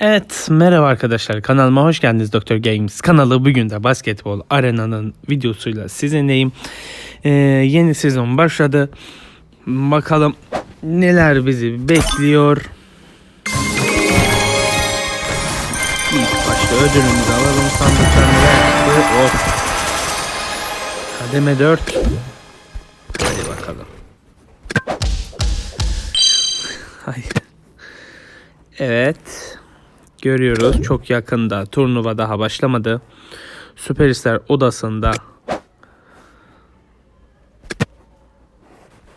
Evet merhaba arkadaşlar. Kanalıma hoş geldiniz Doktor Games kanalı. Bugün de basketbol arenanın videosuyla sizinleyim. Ee, yeni sezon başladı. Bakalım neler bizi bekliyor. İlk başta ödülümüzü alalım sandıktan. Neler of kademe 4 hadi bakalım. Hayır. Evet. Görüyoruz çok yakında turnuva daha başlamadı. Süperstar odasında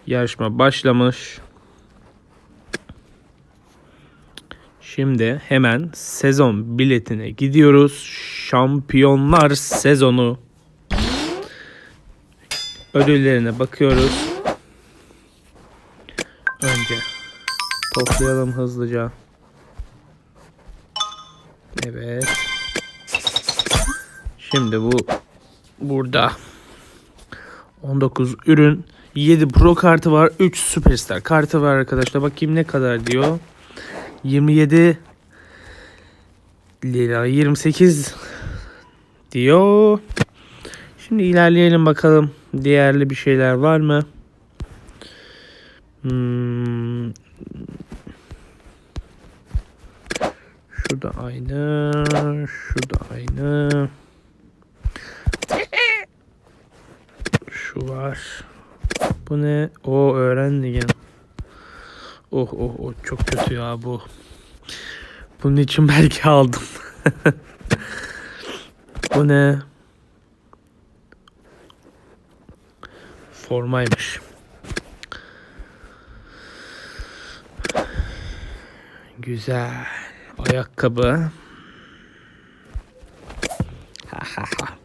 yarışma başlamış. Şimdi hemen sezon biletine gidiyoruz. Şampiyonlar sezonu ödüllerine bakıyoruz. Önce toplayalım hızlıca. Evet. Şimdi bu burada. 19 ürün 7 pro kartı var 3 superstar kartı var arkadaşlar. Bakayım ne kadar diyor. 27 lira 28 diyor. Şimdi ilerleyelim bakalım. Diğerli bir şeyler var mı? Hmm, Şu da aynı. Şu da aynı. Şu var. Bu ne? O öğrendi ya. Oh oh oh çok kötü ya bu. Bunun için belki aldım. bu ne? Formaymış. Güzel. Ayakkabı.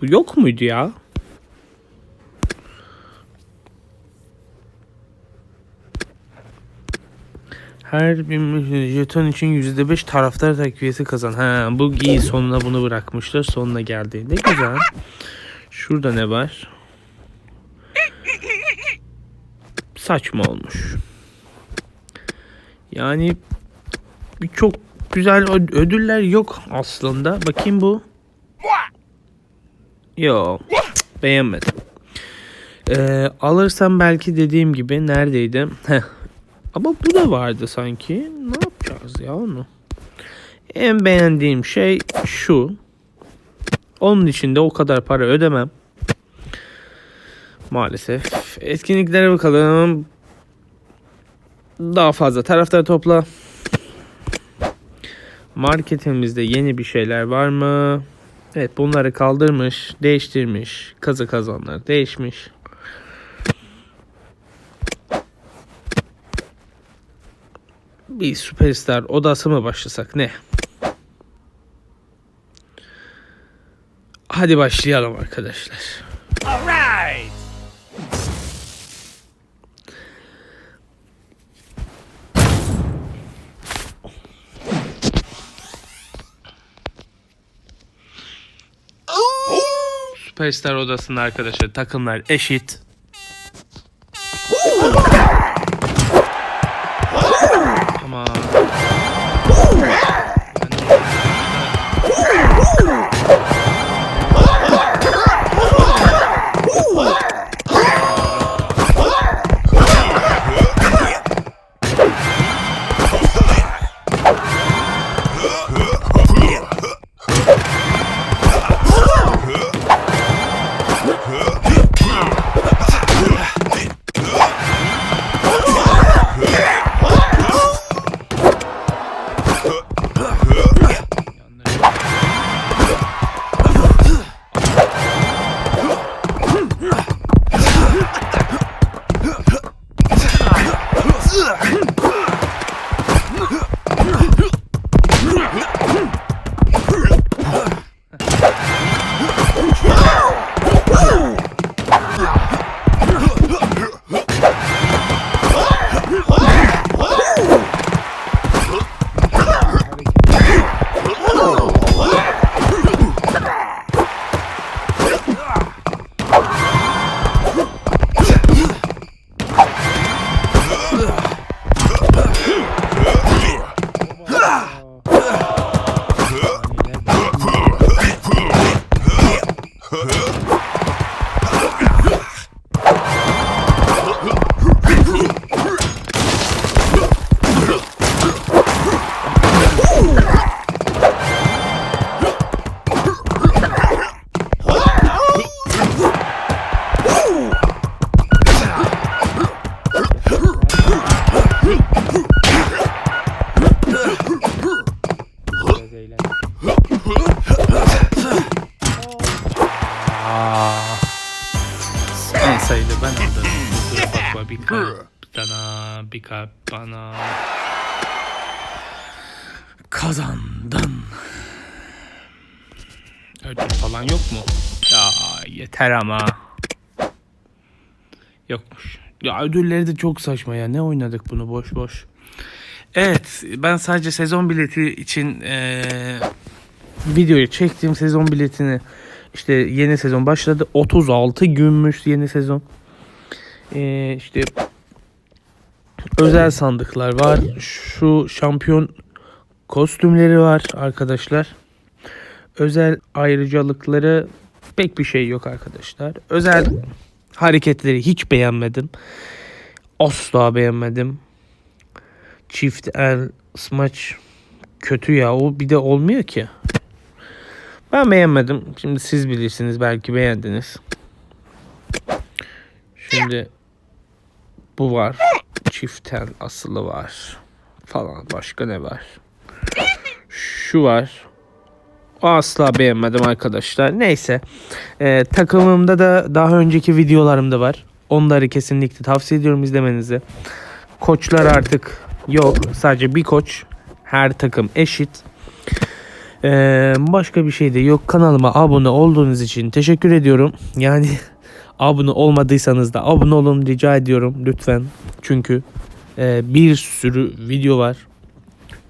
Bu yok muydu ya? Her bir jeton için %5 taraftar takviyesi kazan. Ha, bu giy sonuna bunu bırakmışlar. Sonuna geldi. Ne güzel. Şurada ne var? Saçma olmuş. Yani çok güzel ödüller yok aslında. Bakayım bu. Yo. Beğenmedim. Ee, alırsam belki dediğim gibi neredeydi? Ama bu da vardı sanki. Ne yapacağız ya onu? En beğendiğim şey şu. Onun için de o kadar para ödemem. Maalesef. Etkinliklere bakalım. Daha fazla taraftar topla. Marketimizde yeni bir şeyler var mı? Evet bunları kaldırmış, değiştirmiş. Kazı kazanlar değişmiş. Bir süperstar odası mı başlasak ne? Hadi başlayalım arkadaşlar. Süperstar odasında arkadaşlar takımlar eşit. Sayılı ben aldım. Bakma bir kalp dana bir kalp bana. Kazandın. Ödül falan yok mu? Ya yeter ama. Yokmuş. Ya ödülleri de çok saçma ya. Ne oynadık bunu boş boş. Evet ben sadece sezon bileti için ee, videoyu çektiğim sezon biletini işte yeni sezon başladı. 36 günmüş yeni sezon. Eee işte özel sandıklar var. Şu şampiyon kostümleri var arkadaşlar. Özel ayrıcalıkları pek bir şey yok arkadaşlar. Özel hareketleri hiç beğenmedim. Asla beğenmedim. Çift el smaç kötü ya. O bir de olmuyor ki. Ben beğenmedim. Şimdi siz bilirsiniz belki beğendiniz. Şimdi bu var. Çift el asılı var. Falan başka ne var? Şu var. O asla beğenmedim arkadaşlar. Neyse. Ee, takımımda da daha önceki videolarımda var. Onları kesinlikle tavsiye ediyorum izlemenizi. Koçlar artık yok. Sadece bir koç. Her takım eşit. Ee, başka bir şey de yok. Kanalıma abone olduğunuz için teşekkür ediyorum. Yani abone olmadıysanız da abone olun rica ediyorum lütfen. Çünkü e, bir sürü video var.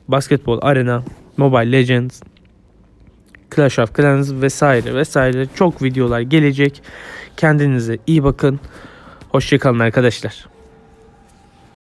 Basketbol Arena, Mobile Legends, Clash of Clans vesaire vesaire çok videolar gelecek. Kendinize iyi bakın. Hoşçakalın arkadaşlar.